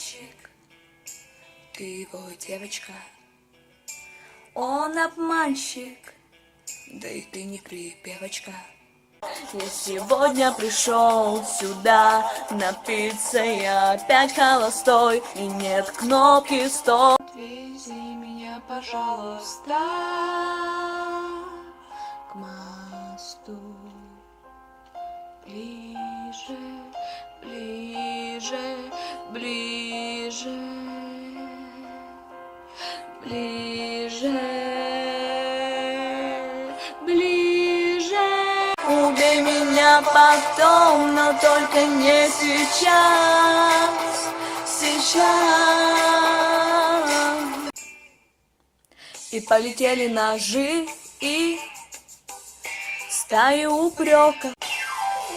мальчик, ты его девочка. Он обманщик, да и ты не припевочка. Я сегодня пришел сюда напиться, я опять холостой, и нет кнопки стоп. Отвези меня, пожалуйста, к мосту. Ближе, ближе, ближе, ближе, ближе. Убей меня потом, но только не сейчас, сейчас. И полетели ножи и стаи упреков.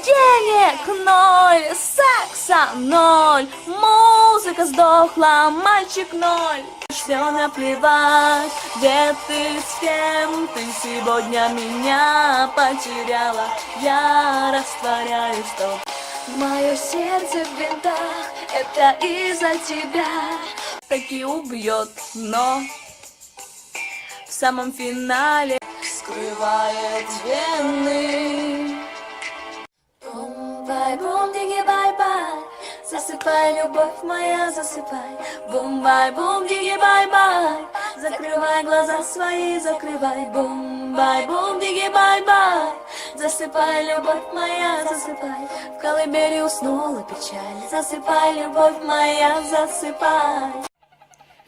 Денег ноль, секса ноль, музыка сдохла, мальчик ноль. Все наплевать, где ты, с кем ты сегодня меня потеряла. Я растворяюсь в толпе. Мое сердце в винтах, это из-за тебя. таки убьет, но в самом финале скрывает вены. Бай, бум, диги, бай, бай. Засыпай, любовь моя, засыпай. Бум, бай, бум, диги, бай, бай. Закрывай глаза свои, закрывай. Бум, бай, бум, диги, бай, бай. Засыпай, любовь моя, засыпай. В колыбели уснула печаль. Засыпай, любовь моя, засыпай.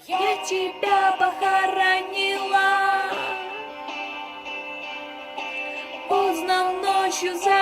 Я тебя похоронила. Поздно ночью за